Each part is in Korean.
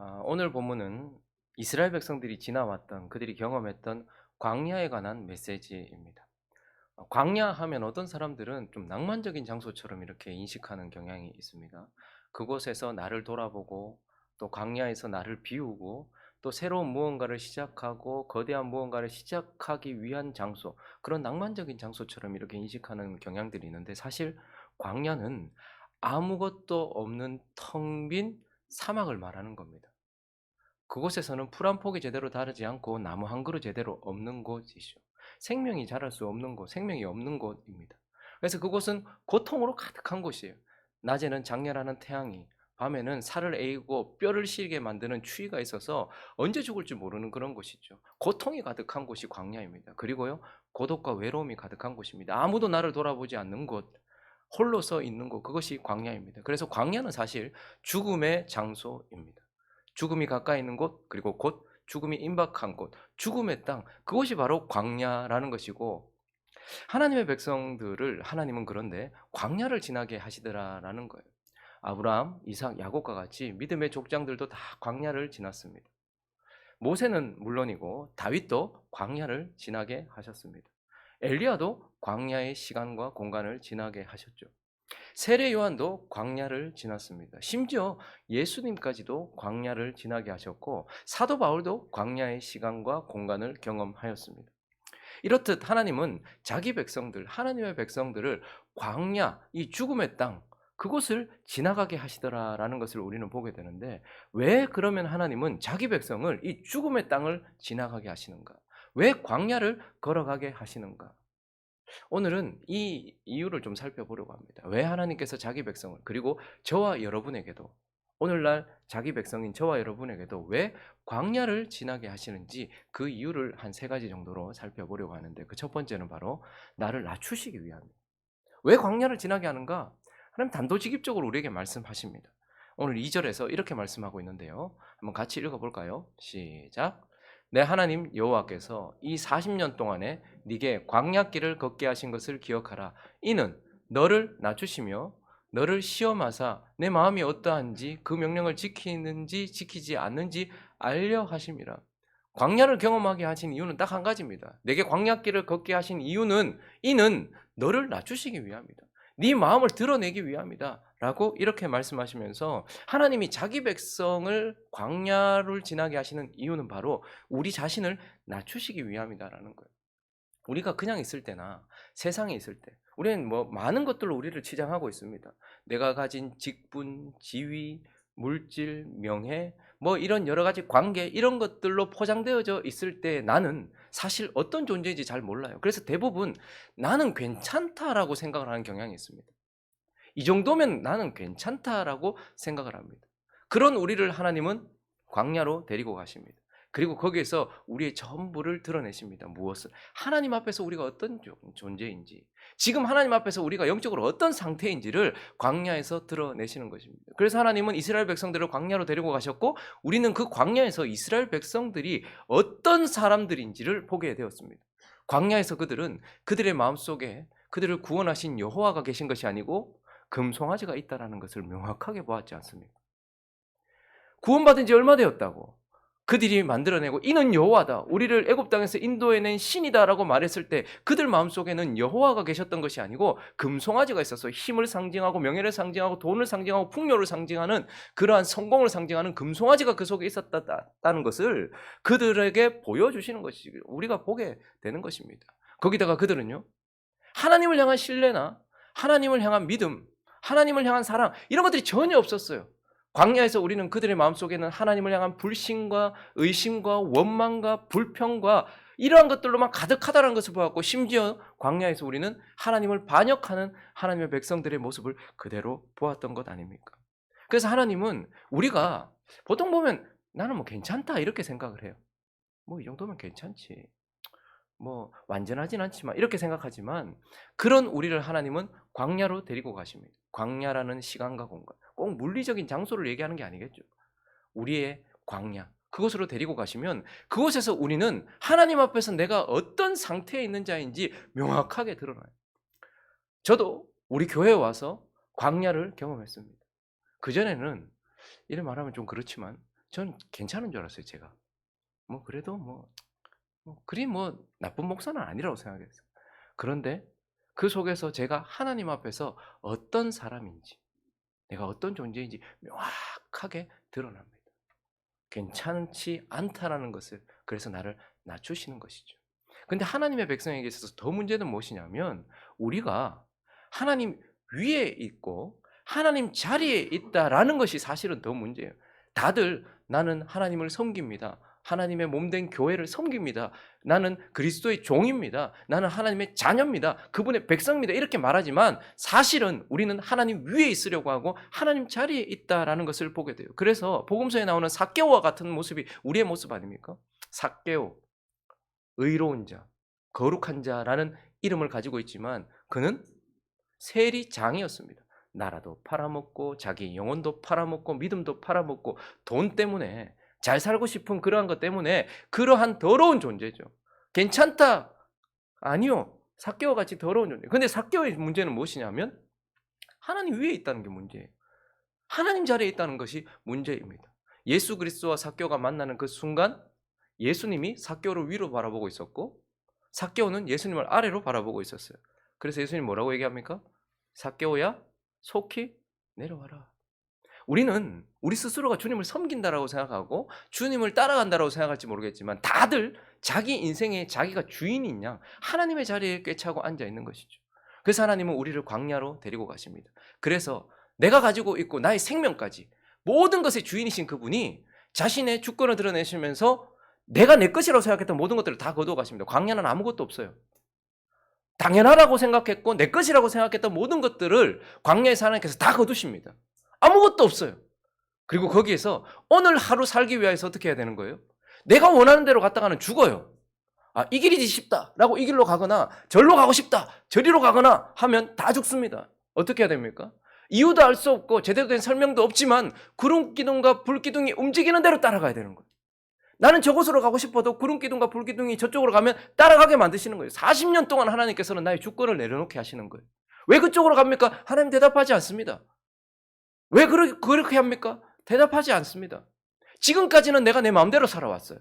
아, 오늘 본문은 이스라엘 백성들이 지나왔던 그들이 경험했던 광야에 관한 메시지입니다. 어, 광야 하면 어떤 사람들은 좀 낭만적인 장소처럼 이렇게 인식하는 경향이 있습니다. 그곳에서 나를 돌아보고 또 광야에서 나를 비우고 또 새로운 무언가를 시작하고 거대한 무언가를 시작하기 위한 장소 그런 낭만적인 장소처럼 이렇게 인식하는 경향들이 있는데 사실 광야는 아무것도 없는 텅 빈 사막을 말하는 겁니다. 그곳에서는 풀 한 폭이 제대로 자라지 않고 나무 한 그루 제대로 없는 곳이죠. 생명이 자랄 수 없는 곳, 생명이 없는 곳입니다. 그래서 그곳은 고통으로 가득한 곳이에요. 낮에는 장렬하는 태양이, 밤에는 살을 에이고 뼈를 시리게 만드는 추위가 있어서 언제 죽을지 모르는 그런 곳이죠. 고통이 가득한 곳이 광야입니다. 그리고요, 고독과 외로움이 가득한 곳입니다. 아무도 나를 돌아보지 않는 곳, 홀로서 있는 곳, 그것이 광야입니다. 그래서 광야는 사실 죽음의 장소입니다. 죽음이 가까이 있는 곳, 그리고 곧 죽음이 임박한 곳, 죽음의 땅, 그것이 바로 광야라는 것이고, 하나님의 백성들을 하나님은 그런데 광야를 지나게 하시더라라는 거예요. 아브라함, 이삭, 야곱과 같이 믿음의 족장들도 다 광야를 지났습니다. 모세는 물론이고 다윗도 광야를 지나게 하셨습니다. 엘리야도 광야의 시간과 공간을 지나게 하셨죠. 세례 요한도 광야를 지났습니다. 심지어 예수님까지도 광야를 지나게 하셨고 사도 바울도 광야의 시간과 공간을 경험하였습니다. 이렇듯 하나님은 자기 백성들, 하나님의 백성들을 광야, 이 죽음의 땅, 그곳을 지나가게 하시더라라는 것을 우리는 보게 되는데 왜 그러면 하나님은 자기 백성을 이 죽음의 땅을 지나가게 하시는가? 왜 광야를 걸어가게 하시는가? 오늘은 이 이유를 좀 살펴보려고 합니다. 왜 하나님께서 자기 백성을 그리고 저와 여러분에게도 오늘날 자기 백성인 저와 여러분에게도 왜 광야를 지나게 하시는지 그 이유를 한 세 가지 정도로 살펴보려고 하는데 그 첫 번째는 바로 나를 낮추시기 위함입니다. 왜 광야를 지나게 하는가? 하나님 단도직입적으로 우리에게 말씀하십니다. 오늘 2절에서 이렇게 말씀하고 있는데요. 한번 같이 읽어볼까요? 시작. 내 하나님 여호와께서 이 40년 동안에 네게 광야길을 걷게 하신 것을 기억하라. 이는 너를 낮추시며 너를 시험하사 내 마음이 어떠한지 그 명령을 지키는지 지키지 않는지 알려 하심이라. 광야를 경험하게 하신 이유는 딱 한 가지입니다. 내게 광야길을 걷게 하신 이유는 이는 너를 낮추시기 위함이다. 네 마음을 드러내기 위함이다. 라고 이렇게 말씀하시면서 하나님이 자기 백성을 광야를 지나게 하시는 이유는 바로 우리 자신을 낮추시기 위함이다라는 거예요. 우리가 그냥 있을 때나 세상에 있을 때 우리는 뭐 많은 것들로 우리를 치장하고 있습니다. 내가 가진 직분, 지위, 물질, 명예, 뭐 이런 여러 가지 관계 이런 것들로 포장되어져 있을 때 나는 사실 어떤 존재인지 잘 몰라요. 그래서 대부분 나는 괜찮다라고 생각을 하는 경향이 있습니다. 이 정도면 나는 괜찮다라고 생각을 합니다. 그런 우리를 하나님은 광야로 데리고 가십니다. 그리고 거기에서 우리의 전부를 드러내십니다. 무엇을? 하나님 앞에서 우리가 어떤 존재인지, 지금 하나님 앞에서 우리가 영적으로 어떤 상태인지를 광야에서 드러내시는 것입니다. 그래서 하나님은 이스라엘 백성들을 광야로 데리고 가셨고, 우리는 그 광야에서 이스라엘 백성들이 어떤 사람들인지를 보게 되었습니다. 광야에서 그들은 그들의 마음속에 그들을 구원하신 여호와가 계신 것이 아니고 금송아지가 있다라는 것을 명확하게 보았지 않습니까? 구원받은 지 얼마 되었다고? 그들이 만들어내고 이는 여호와다. 우리를 애굽 땅에서 인도해낸 신이다라고 말했을 때 그들 마음속에는 여호와가 계셨던 것이 아니고 금송아지가 있어서 힘을 상징하고 명예를 상징하고 돈을 상징하고 풍요를 상징하는 그러한 성공을 상징하는 금송아지가 그 속에 있었다는 것을 그들에게 보여주시는 것이 우리가 보게 되는 것입니다. 거기다가 그들은요. 하나님을 향한 신뢰나 하나님을 향한 믿음, 하나님을 향한 사랑 이런 것들이 전혀 없었어요. 광야에서 우리는 그들의 마음속에는 하나님을 향한 불신과 의심과 원망과 불평과 이러한 것들로만 가득하다는 것을 보았고 심지어 광야에서 우리는 하나님을 반역하는 하나님의 백성들의 모습을 그대로 보았던 것 아닙니까? 그래서 하나님은 우리가 보통 보면 나는 뭐 괜찮다 이렇게 생각을 해요. 뭐 이 정도면 괜찮지. 뭐 완전하진 않지만 이렇게 생각하지만 그런 우리를 하나님은 광야로 데리고 가십니다. 광야라는 시간과 공간. 꼭 물리적인 장소를 얘기하는 게 아니겠죠. 우리의 광야. 그곳으로 데리고 가시면 그곳에서 우리는 하나님 앞에서 내가 어떤 상태에 있는 자인지 명확하게 드러나요. 저도 우리 교회에 와서 광야를 경험했습니다. 그전에는 이런 말하면 좀 그렇지만 전 괜찮은 줄 알았어요, 제가. 뭐 그래도 뭐, 뭐 그리 뭐 나쁜 목사는 아니라고 생각했어요. 그런데 그 속에서 제가 하나님 앞에서 어떤 사람인지, 내가 어떤 존재인지 명확하게 드러납니다. 괜찮지 않다라는 것을 그래서 나를 낮추시는 것이죠. 근데 하나님의 백성에게 있어서 더 문제는 무엇이냐면 우리가 하나님 위에 있고 하나님 자리에 있다라는 것이 사실은 더 문제예요. 다들 나는 하나님을 섬깁니다. 하나님의 몸된 교회를 섬깁니다. 나는 그리스도의 종입니다. 나는 하나님의 자녀입니다. 그분의 백성입니다. 이렇게 말하지만 사실은 우리는 하나님 위에 있으려고 하고 하나님 자리에 있다라는 것을 보게 돼요. 그래서 복음서에 나오는 사개오와 같은 모습이 우리의 모습 아닙니까? 사개오, 의로운 자, 거룩한 자라는 이름을 가지고 있지만 그는 세리장이었습니다. 나라도 팔아먹고 자기 영혼도 팔아먹고 믿음도 팔아먹고 돈 때문에 잘 살고 싶은 그러한 것 때문에 그러한 더러운 존재죠. 괜찮다. 아니요. 사개와 같이 더러운 존재. 근데 사개의 문제는 무엇이냐면 하나님 위에 있다는 게 문제예요. 하나님 자리에 있다는 것이 문제입니다. 예수 그리스도와 사개가 만나는 그 순간 예수님이 사개를 위로 바라보고 있었고 사개오는 예수님을 아래로 바라보고 있었어요. 그래서 예수님 뭐라고 얘기합니까? 사개오야 속히 내려와라. 우리는 우리 스스로가 주님을 섬긴다라고 생각하고 주님을 따라간다라고 생각할지 모르겠지만 다들 자기 인생에 자기가 주인인 양 하나님의 자리에 꿰차고 앉아 있는 것이죠. 그래서 하나님은 우리를 광야로 데리고 가십니다. 그래서 내가 가지고 있고 나의 생명까지 모든 것의 주인이신 그분이 자신의 주권을 드러내시면서 내가 내 것이라고 생각했던 모든 것들을 다 거두어 가십니다. 광야는 아무것도 없어요. 당연하다고 생각했고 내 것이라고 생각했던 모든 것들을 광야에서 하나님께서 다 거두십니다. 아무것도 없어요. 그리고 거기에서 오늘 하루 살기 위해서 어떻게 해야 되는 거예요? 내가 원하는 대로 갔다가는 죽어요. 아, 이 길이지 싶다라고 이 길로 가거나 절로 가고 싶다, 저리로 가거나 하면 다 죽습니다. 어떻게 해야 됩니까? 이유도 알 수 없고 제대로 된 설명도 없지만 구름 기둥과 불 기둥이 움직이는 대로 따라가야 되는 거예요. 나는 저곳으로 가고 싶어도 구름 기둥과 불 기둥이 저쪽으로 가면 따라가게 만드시는 거예요. 40년 동안 하나님께서는 나의 주권을 내려놓게 하시는 거예요. 왜 그쪽으로 갑니까? 하나님 대답하지 않습니다. 왜 그렇게 합니까? 대답하지 않습니다. 지금까지는 내가 내 마음대로 살아왔어요.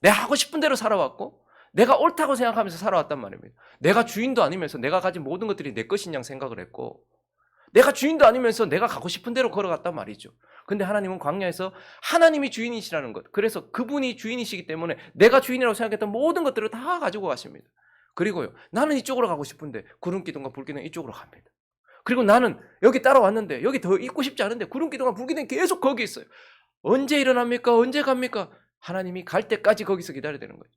내가 하고 싶은 대로 살아왔고, 내가 옳다고 생각하면서 살아왔단 말입니다. 내가 주인도 아니면서 내가 가진 모든 것들이 내 것인 양 생각을 했고, 내가 주인도 아니면서 내가 가고 싶은 대로 걸어갔단 말이죠. 근데 하나님은 광야에서 하나님이 주인이시라는 것. 그래서 그분이 주인이시기 때문에 내가 주인이라고 생각했던 모든 것들을 다 가지고 가십니다. 그리고요, 나는 이쪽으로 가고 싶은데 구름 기둥과 불 기둥 이쪽으로 갑니다. 그리고 나는 여기 따라왔는데 여기 더 있고 싶지 않은데 구름 기둥과 불 기둥이 계속 거기 있어요. 언제 일어납니까? 언제 갑니까? 하나님이 갈 때까지 거기서 기다려야 되는 거예요.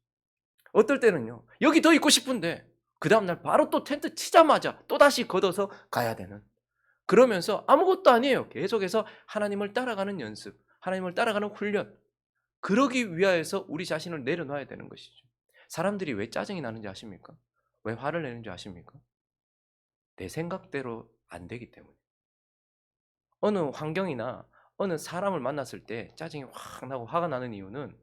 어떨 때는요. 여기 더 있고 싶은데 그 다음 날 바로 또 텐트 치자마자 또 다시 걷어서 가야 되는. 그러면서 아무것도 아니에요. 계속해서 하나님을 따라가는 연습, 하나님을 따라가는 훈련. 그러기 위하여서 우리 자신을 내려놔야 되는 것이죠. 사람들이 왜 짜증이 나는지 아십니까? 왜 화를 내는지 아십니까? 내 생각대로 안 되기 때문에. 어느 환경이나 어느 사람을 만났을 때 짜증이 확 나고 화가 나는 이유는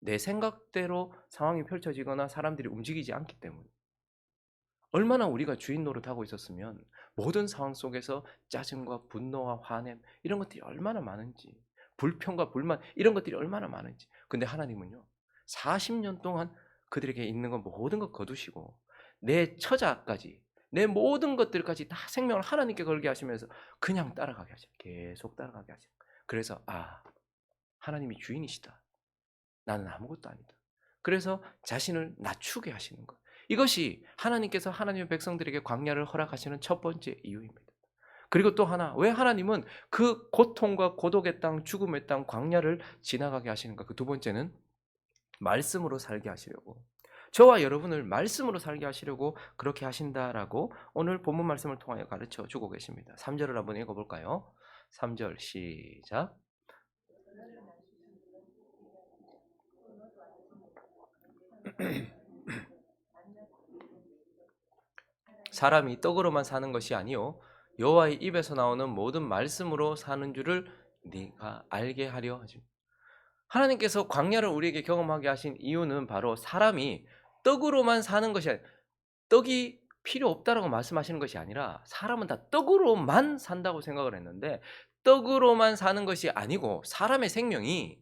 내 생각대로 상황이 펼쳐지거나 사람들이 움직이지 않기 때문에. 얼마나 우리가 주인 노릇하고 있었으면 모든 상황 속에서 짜증과 분노와 화냄 이런 것들이 얼마나 많은지 불평과 불만 이런 것들이 얼마나 많은지 근데 하나님은요 40년 동안 그들에게 있는 건 모든 것 거두시고 내 처자까지 내 모든 것들까지 다 생명을 하나님께 걸게 하시면서 그냥 따라가게 하셔 계속 따라가게 하셔 그래서 아 하나님이 주인이시다 나는 아무것도 아니다 그래서 자신을 낮추게 하시는 것 이것이 하나님께서 하나님의 백성들에게 광야를 허락하시는 첫 번째 이유입니다. 그리고 또 하나, 왜 하나님은 그 고통과 고독의 땅, 죽음의 땅, 광야를 지나가게 하시는가? 그 두 번째는 말씀으로 살게 하시려고. 저와 여러분을 말씀으로 살게 하시려고 그렇게 하신다라고 오늘 본문 말씀을 통하여 가르쳐 주고 계십니다. 3절을 한번 읽어 볼까요? 3절 시작. 사람이 떡으로만 사는 것이 아니요 여호와의 입에서 나오는 모든 말씀으로 사는 줄을 네가 알게 하려 하지. 하나님께서 광야를 우리에게 경험하게 하신 이유는 바로 사람이 떡으로만 사는 것이 떡이 필요 없다라고 말씀하시는 것이 아니라 사람은 다 떡으로만 산다고 생각을 했는데 떡으로만 사는 것이 아니고 사람의 생명이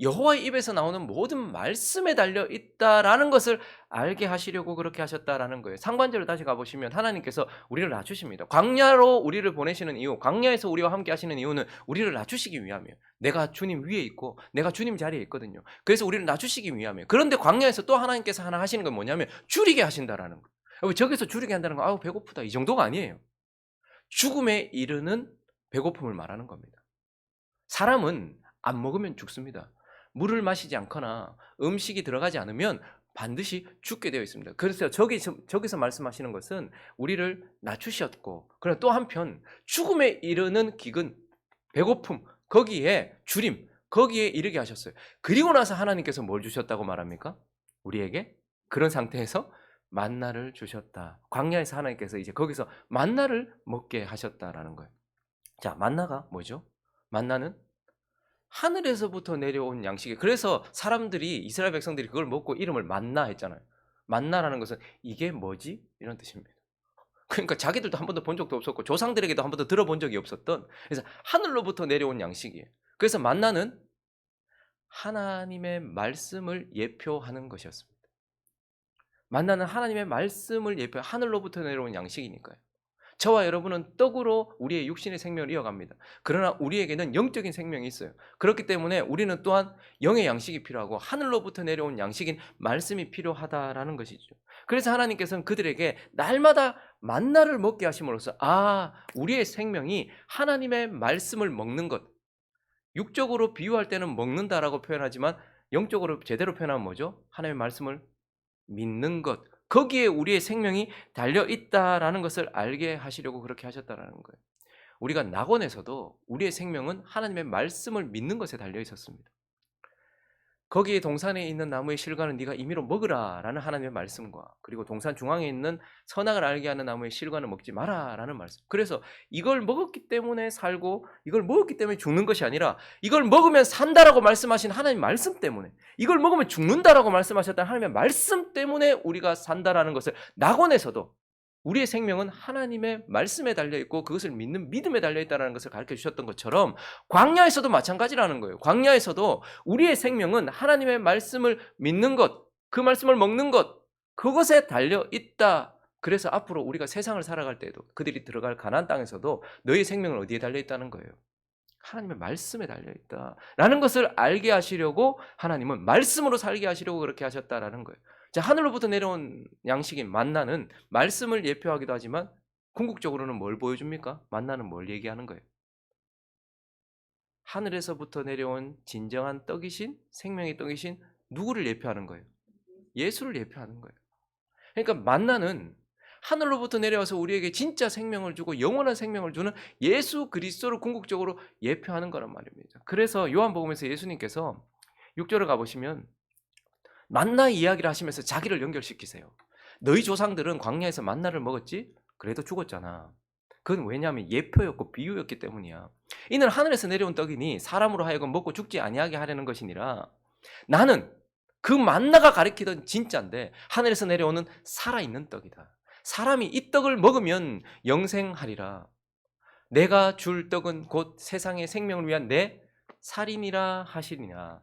여호와의 입에서 나오는 모든 말씀에 달려 있다라는 것을 알게 하시려고 그렇게 하셨다라는 거예요. 상관절을 다시 가보시면 하나님께서 우리를 낮추십니다. 광야로 우리를 보내시는 이유, 광야에서 우리와 함께 하시는 이유는 우리를 낮추시기 위함이에요. 내가 주님 위에 있고 내가 주님 자리에 있거든요. 그래서 우리를 낮추시기 위함이에요. 그런데 광야에서 또 하나님께서 하나 하시는 건 뭐냐면 줄이게 하신다라는 거예요. 저기서 줄이게 한다는 거 아우 배고프다 이 정도가 아니에요. 죽음에 이르는 배고픔을 말하는 겁니다. 사람은 안 먹으면 죽습니다. 물을 마시지 않거나 음식이 들어가지 않으면 반드시 죽게 되어 있습니다. 그래서 저기, 저기서 말씀하시는 것은 우리를 낮추셨고, 그러나 또 한편 죽음에 이르는 기근, 배고픔, 거기에 주림, 거기에 이르게 하셨어요. 그리고 나서 하나님께서 뭘 주셨다고 말합니까? 우리에게 그런 상태에서 만나를 주셨다. 광야에서 하나님께서 이제 거기서 만나를 먹게 하셨다라는 거예요. 자, 만나가 뭐죠? 만나는 하늘에서부터 내려온 양식이 그래서 사람들이 이스라엘 백성들이 그걸 먹고 이름을 만나 했잖아요. 만나라는 것은 이게 뭐지? 이런 뜻입니다. 그러니까 자기들도 한 번도 본 적도 없었고 조상들에게도 한 번도 들어본 적이 없었던 그래서 하늘로부터 내려온 양식이에요. 그래서 만나는 하나님의 말씀을 예표하는 것이었습니다. 만나는 하나님의 말씀을 예표 하늘로부터 내려온 양식이니까요. 저와 여러분은 떡으로 우리의 육신의 생명을 이어갑니다. 그러나 우리에게는 영적인 생명이 있어요. 그렇기 때문에 우리는 또한 영의 양식이 필요하고 하늘로부터 내려온 양식인 말씀이 필요하다라는 것이죠. 그래서 하나님께서는 그들에게 날마다 만나를 먹게 하심으로써 아, 우리의 생명이 하나님의 말씀을 먹는 것. 육적으로 비유할 때는 먹는다라고 표현하지만 영적으로 제대로 표현하면 뭐죠? 하나님의 말씀을 믿는 것. 거기에 우리의 생명이 달려 있다라는 것을 알게 하시려고 그렇게 하셨다라는 거예요. 우리가 낙원에서도 우리의 생명은 하나님의 말씀을 믿는 것에 달려 있었습니다. 거기에 동산에 있는 나무의 실과는 네가 임의로 먹으라라는 하나님의 말씀과 그리고 동산 중앙에 있는 선악을 알게 하는 나무의 실과는 먹지 마라라는 말씀. 그래서 이걸 먹었기 때문에 살고 이걸 먹었기 때문에 죽는 것이 아니라 이걸 먹으면 산다라고 말씀하신 하나님 말씀 때문에 이걸 먹으면 죽는다라고 말씀하셨다는 하나님의 말씀 때문에 우리가 산다라는 것을 낙원에서도 우리의 생명은 하나님의 말씀에 달려 있고 그것을 믿는 믿음에 달려 있다는 것을 가르쳐 주셨던 것처럼 광야에서도 마찬가지라는 거예요. 광야에서도 우리의 생명은 하나님의 말씀을 믿는 것, 그 말씀을 먹는 것, 그것에 달려 있다. 그래서 앞으로 우리가 세상을 살아갈 때도 그들이 들어갈 가나안 땅에서도 너희 생명은 어디에 달려 있다는 거예요. 하나님의 말씀에 달려 있다라는 것을 알게 하시려고 하나님은 말씀으로 살게 하시려고 그렇게 하셨다라는 거예요. 자, 하늘로부터 내려온 양식인 만나는 말씀을 예표하기도 하지만 궁극적으로는 뭘 보여줍니까? 만나는 뭘 얘기하는 거예요? 하늘에서부터 내려온 진정한 떡이신 생명의 떡이신 누구를 예표하는 거예요? 예수를 예표하는 거예요. 그러니까 만나는 하늘로부터 내려와서 우리에게 진짜 생명을 주고 영원한 생명을 주는 예수 그리스도를 궁극적으로 예표하는 거란 말입니다. 그래서 요한복음에서 예수님께서 6절을 가보시면 만나 이야기를 하시면서 자기를 연결시키세요. 너희 조상들은 광야에서 만나를 먹었지? 그래도 죽었잖아. 그건 왜냐하면 예표였고 비유였기 때문이야. 이는 하늘에서 내려온 떡이니 사람으로 하여금 먹고 죽지 아니하게 하려는 것이니라. 나는 그 만나가 가리키던 진짜인데 하늘에서 내려오는 살아있는 떡이다. 사람이 이 떡을 먹으면 영생하리라. 내가 줄 떡은 곧 세상의 생명을 위한 내 살이니라 하시니라.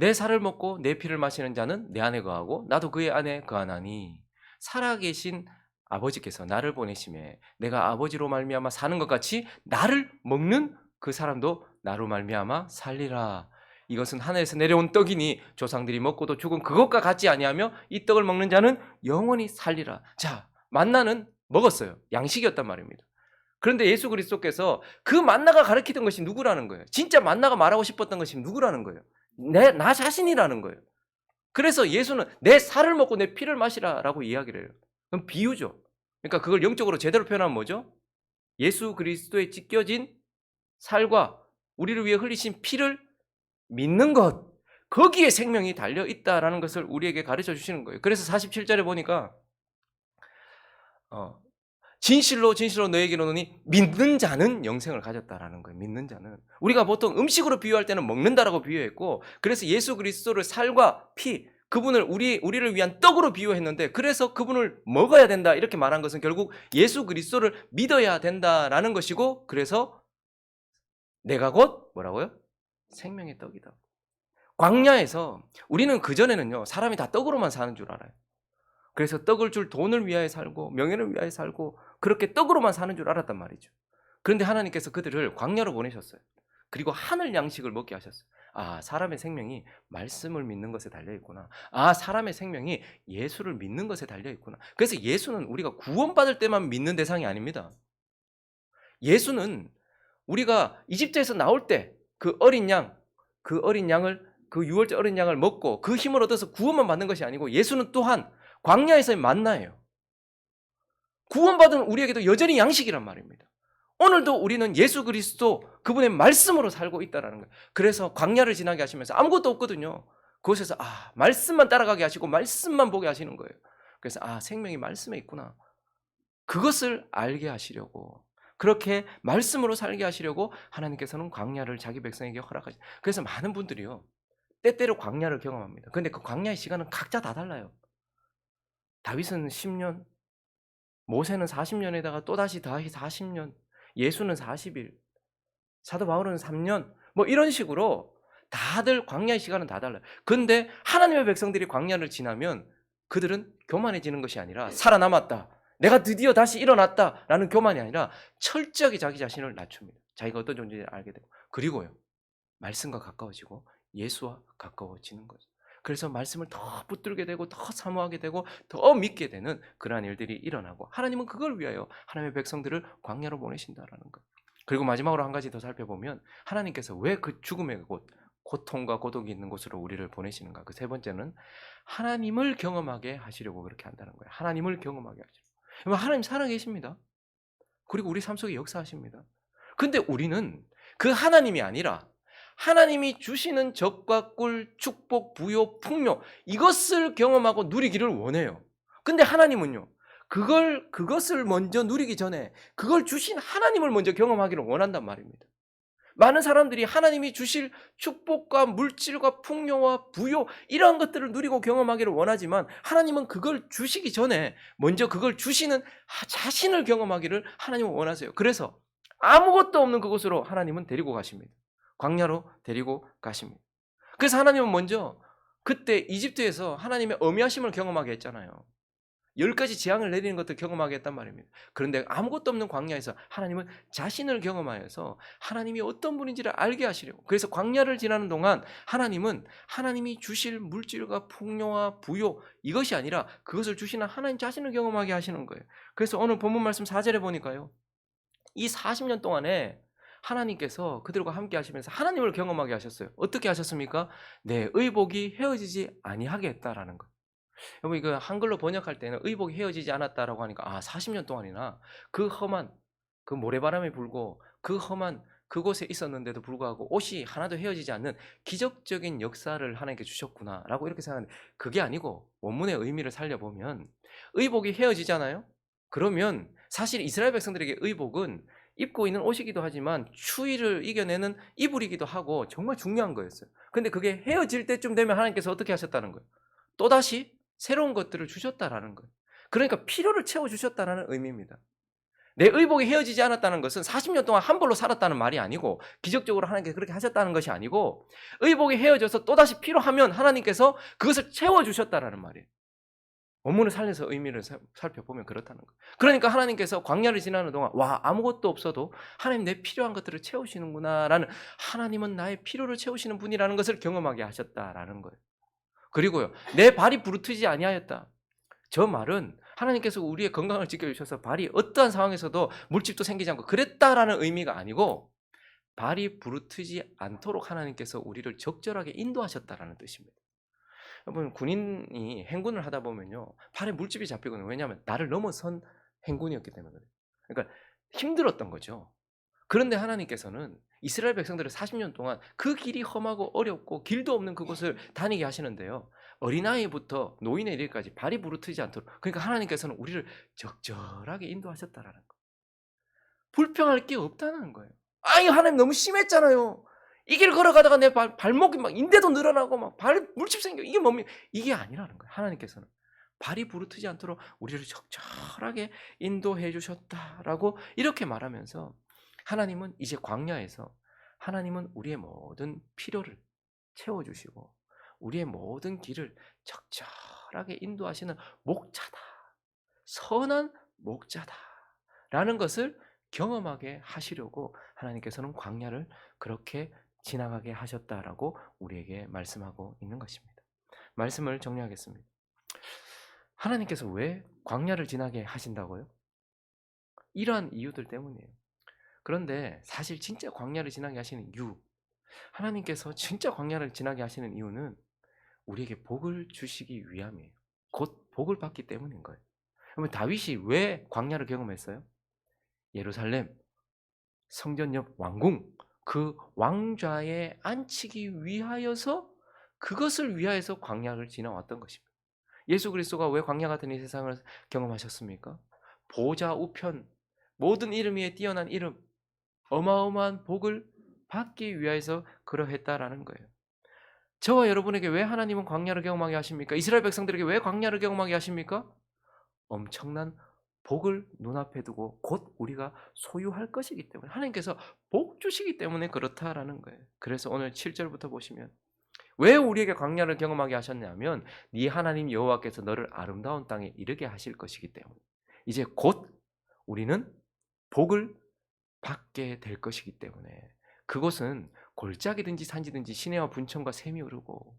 내 살을 먹고 내 피를 마시는 자는 내 안에 거하고 나도 그의 안에 거하나니 살아계신 아버지께서 나를 보내심에 내가 아버지로 말미암아 사는 것 같이 나를 먹는 그 사람도 나로 말미암아 살리라. 이것은 하늘에서 내려온 떡이니 조상들이 먹고도 죽은 그것과 같지 아니하며 이 떡을 먹는 자는 영원히 살리라. 자, 만나는 먹었어요. 양식이었단 말입니다. 그런데 예수 그리스도께서 그 만나가 가르치던 것이 누구라는 거예요? 진짜 만나가 말하고 싶었던 것이 누구라는 거예요? 내, 나 자신이라는 거예요. 그래서 예수는 내 살을 먹고 내 피를 마시라라고 이야기를 해요. 그럼 비유죠. 그러니까 그걸 영적으로 제대로 표현하면 뭐죠? 예수 그리스도에 찢겨진 살과 우리를 위해 흘리신 피를 믿는 것. 거기에 생명이 달려 있다라는 것을 우리에게 가르쳐 주시는 거예요. 그래서 47절에 보니까 어, 진실로 진실로 너에게 이르노니 믿는 자는 영생을 가졌다라는 거예요. 믿는 자는 우리가 보통 음식으로 비유할 때는 먹는다라고 비유했고 그래서 예수 그리스도를 살과 피 그분을 우리 우리를 위한 떡으로 비유했는데 그래서 그분을 먹어야 된다 이렇게 말한 것은 결국 예수 그리스도를 믿어야 된다라는 것이고 그래서 내가 곧 뭐라고요? 생명의 떡이다. 광야에서 우리는 그 전에는요 사람이 다 떡으로만 사는 줄 알아요. 그래서 떡을 줄 돈을 위하여 살고 명예를 위하여 살고 그렇게 떡으로만 사는 줄 알았단 말이죠. 그런데 하나님께서 그들을 광야로 보내셨어요. 그리고 하늘 양식을 먹게 하셨어요. 아, 사람의 생명이 말씀을 믿는 것에 달려 있구나. 아, 사람의 생명이 예수를 믿는 것에 달려 있구나. 그래서 예수는 우리가 구원받을 때만 믿는 대상이 아닙니다. 예수는 우리가 이집트에서 나올 때 그 어린 양, 그 어린 양을 그 유월절 어린 양을 먹고 그 힘을 얻어서 구원만 받는 것이 아니고 예수는 또한 광야에서의 만나예요. 구원받은 우리에게도 여전히 양식이란 말입니다. 오늘도 우리는 예수 그리스도 그분의 말씀으로 살고 있다라는 거예요. 그래서 광야를 지나게 하시면서 아무것도 없거든요. 그곳에서 아 말씀만 따라가게 하시고 말씀만 보게 하시는 거예요. 그래서 아 생명이 말씀에 있구나. 그것을 알게 하시려고 그렇게 말씀으로 살게 하시려고 하나님께서는 광야를 자기 백성에게 허락하시. 그래서 많은 분들이요 때때로 광야를 경험합니다. 근데 그 광야의 시간은 각자 다 달라요. 다윗은 10년, 모세는 40년에다가 또 다시 다시 40년, 예수는 40일, 사도 바울은 3년, 뭐 이런 식으로 다들 광야의 시간은 다 달라요. 근데 하나님의 백성들이 광야를 지나면 그들은 교만해지는 것이 아니라 살아남았다. 내가 드디어 다시 일어났다 라는 교만이 아니라 철저하게 자기 자신을 낮춥니다. 자기가 어떤 존재인지 알게 되고 그리고요 말씀과 가까워지고 예수와 가까워지는 거죠. 그래서 말씀을 더 붙들게 되고 더 사모하게 되고 더 믿게 되는 그러한 일들이 일어나고 하나님은 그걸 위하여 하나님의 백성들을 광야로 보내신다라는 것. 그리고 마지막으로 한 가지 더 살펴보면 하나님께서 왜 그 죽음의 곳, 고통과 고독이 있는 곳으로 우리를 보내시는가? 그 세 번째는 하나님을 경험하게 하시려고 그렇게 한다는 거예요. 하나님을 경험하게 하시려고. 하나님 살아계십니다. 그리고 우리 삶 속에 역사하십니다. 근데 우리는 그 하나님이 아니라 하나님이 주시는 적과 꿀, 축복, 부요, 풍요 이것을 경험하고 누리기를 원해요. 근데 하나님은요. 그걸 그것을 먼저 누리기 전에 그걸 주신 하나님을 먼저 경험하기를 원한단 말입니다. 많은 사람들이 하나님이 주실 축복과 물질과 풍요와 부요 이러한 것들을 누리고 경험하기를 원하지만 하나님은 그걸 주시기 전에 먼저 그걸 주시는 자신을 경험하기를 하나님은 원하세요. 그래서 아무것도 없는 그곳으로 하나님은 데리고 가십니다. 광야로 데리고 가십니다. 그래서 하나님은 먼저 그때 이집트에서 하나님의 어미하심을 경험하게 했잖아요. 열 가지 재앙을 내리는 것도 경험하게 했단 말입니다. 그런데 아무것도 없는 광야에서 하나님은 자신을 경험하여서 하나님이 어떤 분인지를 알게 하시려고. 그래서 광야를 지나는 동안 하나님은 하나님이 주실 물질과 풍요와 부요 이것이 아니라 그것을 주시는 하나님 자신을 경험하게 하시는 거예요. 그래서 오늘 본문 말씀 4절에 보니까요. 이 40년 동안에 하나님께서 그들과 함께 하시면서 하나님을 경험하게 하셨어요. 어떻게 하셨습니까? 내 의복이 헤어지지 아니하게 했다라는 것. 여러분 이거 한글로 번역할 때는 의복이 헤어지지 않았다라고 하니까 아 40년 동안이나 그 험한 그 모래바람이 불고 그 험한 그곳에 있었는데도 불구하고 옷이 하나도 헤어지지 않는 기적적인 역사를 하나님께 주셨구나라고 이렇게 생각하는데 그게 아니고 원문의 의미를 살려보면 의복이 헤어지잖아요. 그러면 사실 이스라엘 백성들에게 의복은 입고 있는 옷이기도 하지만 추위를 이겨내는 이불이기도 하고 정말 중요한 거였어요. 근데 그게 헤어질 때쯤 되면 하나님께서 어떻게 하셨다는 거예요? 또다시 새로운 것들을 주셨다라는 거예요. 그러니까 필요를 채워 주셨다라는 의미입니다. 내 의복이 헤어지지 않았다는 것은 40년 동안 한 벌로 살았다는 말이 아니고 기적적으로 하나님께서 그렇게 하셨다는 것이 아니고 의복이 헤어져서 또다시 필요하면 하나님께서 그것을 채워 주셨다라는 말이에요. 원문을 살려서 의미를 살펴보면 그렇다는 거예요. 그러니까 하나님께서 광야를 지나는 동안 와 아무것도 없어도 하나님 내 필요한 것들을 채우시는구나라는 하나님은 나의 필요를 채우시는 분이라는 것을 경험하게 하셨다라는 거예요. 그리고요 내 발이 부르트지 아니하였다. 저 말은 하나님께서 우리의 건강을 지켜주셔서 발이 어떠한 상황에서도 물집도 생기지 않고 그랬다라는 의미가 아니고 발이 부르트지 않도록 하나님께서 우리를 적절하게 인도하셨다라는 뜻입니다. 여러분 군인이 행군을 하다 보면요 발에 물집이 잡히거든요. 왜냐하면 나를 넘어선 행군이었기 때문에 그러니까 힘들었던 거죠. 그런데 하나님께서는 이스라엘 백성들을 40년 동안 그 길이 험하고 어렵고 길도 없는 그곳을 다니게 하시는데요. 어린아이부터 노인에 이르기까지 발이 부르트지 않도록 그러니까 하나님께서는 우리를 적절하게 인도하셨다라는 거. 불평할 게 없다는 거예요. 아니 하나님 너무 심했잖아요. 이 길 걸어가다가 내 발, 발목이 막 인대도 늘어나고 막 발 물집 생겨 이게 뭡니까? 이게 아니라는 거예요. 하나님께서는 발이 부르트지 않도록 우리를 적절하게 인도해 주셨다라고 이렇게 말하면서 하나님은 이제 광야에서 하나님은 우리의 모든 필요를 채워 주시고 우리의 모든 길을 적절하게 인도하시는 목자다. 선한 목자다 라는 것을 경험하게 하시려고 하나님께서는 광야를 그렇게 지나가게 하셨다라고 우리에게 말씀하고 있는 것입니다. 말씀을 정리하겠습니다. 하나님께서 왜 광야를 지나게 하신다고요? 이러한 이유들 때문이에요. 그런데 사실 진짜 광야를 지나게 하시는 이유, 하나님께서 진짜 광야를 지나게 하시는 이유는 우리에게 복을 주시기 위함이에요. 곧 복을 받기 때문인 거예요. 그러면 다윗이 왜 광야를 경험했어요? 예루살렘 성전 옆 왕궁 그 왕좌에 앉히기 위하여서 그것을 위하여서 광야를 지나왔던 것입니다. 예수 그리스도가 왜 광야 같은 이 세상을 경험하셨습니까? 보좌 우편 모든 이름 위에 뛰어난 이름 어마어마한 복을 받기 위하여서 그러했다라는 거예요. 저와 여러분에게 왜 하나님은 광야를 경험하게 하십니까? 이스라엘 백성들에게 왜 광야를 경험하게 하십니까? 엄청난 복을 눈앞에 두고 곧 우리가 소유할 것이기 때문에 하나님께서 복 주시기 때문에 그렇다라는 거예요. 그래서 오늘 7절부터 보시면 왜 우리에게 광야를 경험하게 하셨냐면 네 하나님 여호와께서 너를 아름다운 땅에 이르게 하실 것이기 때문에 이제 곧 우리는 복을 받게 될 것이기 때문에 그곳은 골짜기든지 산지든지 시내와 분천과 샘이 흐르고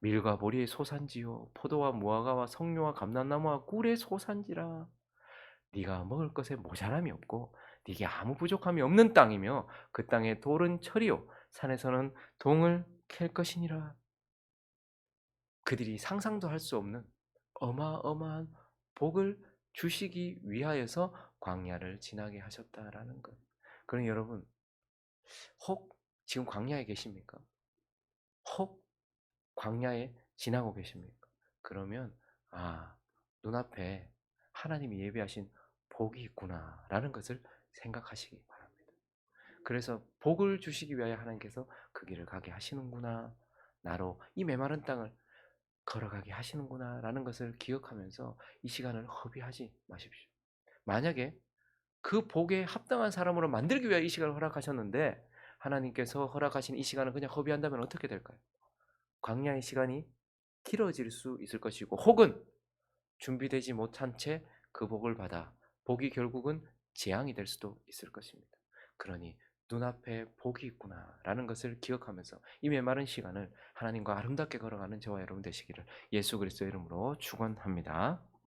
밀과 보리의 소산지요 포도와 무화과와 석류와 감람나무와 꿀의 소산지라 네가 먹을 것에 모자람이 없고 네게 아무 부족함이 없는 땅이며 그 땅에 돌은 철이요 산에서는 동을 캘 것이니라 그들이 상상도 할 수 없는 어마어마한 복을 주시기 위하여서 광야를 지나게 하셨다라는 것. 그럼 여러분 혹 지금 광야에 계십니까? 혹 광야에 지나고 계십니까? 그러면 아 눈앞에 하나님이 예비하신 복이 있구나라는 것을 생각하시기 바랍니다. 그래서 복을 주시기 위하여 하나님께서 그 길을 가게 하시는구나. 나로 이 메마른 땅을 걸어가게 하시는구나라는 것을 기억하면서 이 시간을 허비하지 마십시오. 만약에 그 복에 합당한 사람으로 만들기 위해 이 시간을 허락하셨는데 하나님께서 허락하신 이 시간을 그냥 허비한다면 어떻게 될까요? 광야의 시간이 길어질 수 있을 것이고 혹은 준비되지 못한 채 그 복을 받아 복이 결국은 재앙이 될 수도 있을 것입니다. 그러니 눈앞에 복이 있구나라는 것을 기억하면서 이 메마른 시간을 하나님과 아름답게 걸어가는 저와 여러분 되시기를 예수 그리스도의 이름으로 축원합니다.